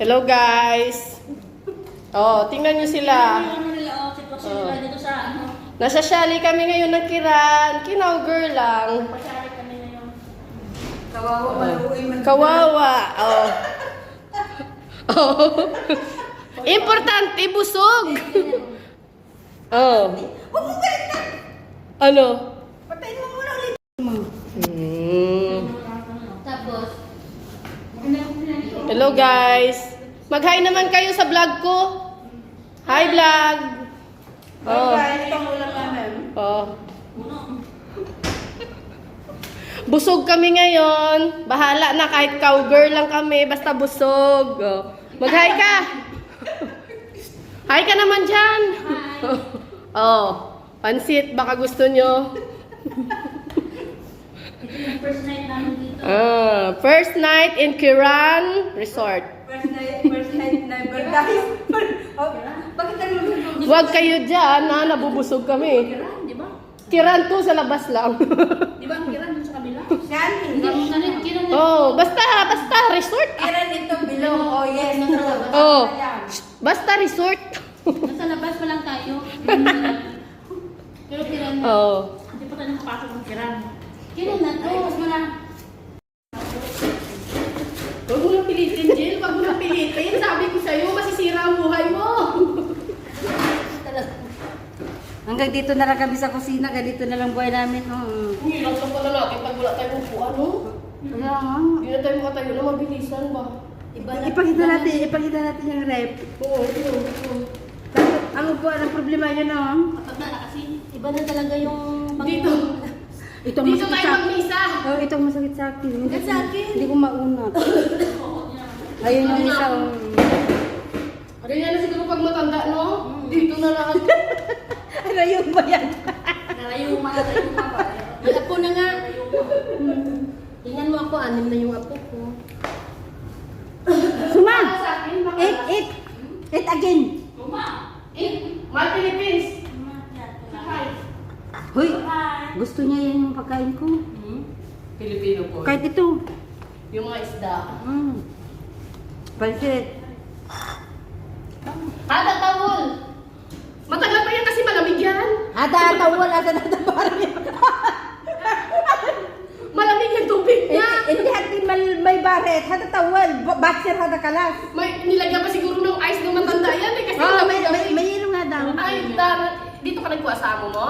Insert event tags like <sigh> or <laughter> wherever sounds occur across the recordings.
Hello guys. Oh, tingnan nyo sila. Oh. Nasa Shali kami ngayon ng Kiran. Kinaw girl lang. Pasyari kami ngayon. Kawawa, man. Kawawa. Oh. Oh. Importante, busog. Oh. Na! Ano? Hello guys. Mag-hi naman kayo sa vlog ko. Hi vlog. Oh. Oh. Busog kami ngayon. Bahala na kahit cowgirl lang kami. Basta busog. Oh. Mag-hi ka. Hi ka naman dyan. Oh. Pansit, baka gusto nyo. Ito first night namin dito. Ah, first night in Kiran Resort. First night, first night, never dies. <laughs> Oh, bakit ang lulunod? Huwag kayo dyan, na nabubusog kami. Kiran, di ba? Kiran to sa labas lang. <laughs> Di ba ang kiran dun sa kabila? Yan, hindi. Ano yung kiran oh, basta, basta resort. Kira dito below. Oh, yes. Oh, basta resort. Nasa <laughs> labas pa lang tayo. Pero kiran na. oh. Hindi pa tayo nakapasok ng kiran. Kiran na. Ay, mas mo na. Huwag mo nang pilitin, Jill. Huwag mo nang pilitin. Sabi ko sa'yo, masisira ang buhay mo. Hanggang dito na lang kami sa kusina, ganito na lang buhay namin. Oh. Hirap lang pala natin pag wala tayong upuan, no? Kaya nga. Hindi na tayo makatayo na mabilisan ba? Iba na. Ipakita natin, ipakita natin yung rep. Oo, ito, ito. Ang upuan ang problema yun, no? Kapag na kasi, iba na talaga yung Dito. Ito ang Dito masakit tayo sa magmisa. Oh, ito ang masakit sa akin. Hindi, Masakit sa akin. Hindi ko maunat. Ayun yung isa. oh. Ganyan na siguro pag matanda, no? Dito na lahat. <laughs> Ano yung ba yan? Nalayo mga tayo mga apo na nga. Tingnan mo ako, anim na yung apo ko. Hoy! Gusto niya yan yung pagkain ko. Hmm? Filipino po. Kahit ito. Yung mga isda. Mm. Pansit. Hada tawol! Matagal pa yan kasi malamig yan. Ada, tawal, ada, ada, parang <laughs> Malamig yung tubig niya. Hindi hati may, may baret. Hada tawal. ba- Boxer, hada kalas. May nilagyan pa siguro ng ice ng matanda yan eh. Kasi Oh, may ilo nga daw. Ay, darat. Dito ka nagkuha sa amo mo?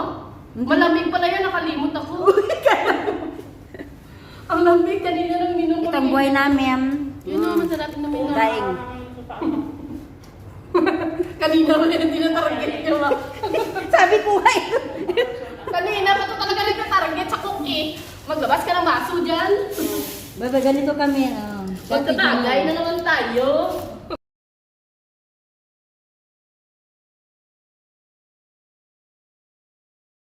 Malamig pala yan, nakalimot ako. <laughs> Ang lamig, kanina nang minum ko. Itong buhay namin. Yun ang masarap na may Daing. <laughs> Kanina mo yan, hindi na target ba? <laughs> Sabi ko nga Kanina pa ito talaga nagka-target sa cookie. Maglabas ka ng baso dyan. Baba, ganito kami. Oh. Magtatagay na naman tayo.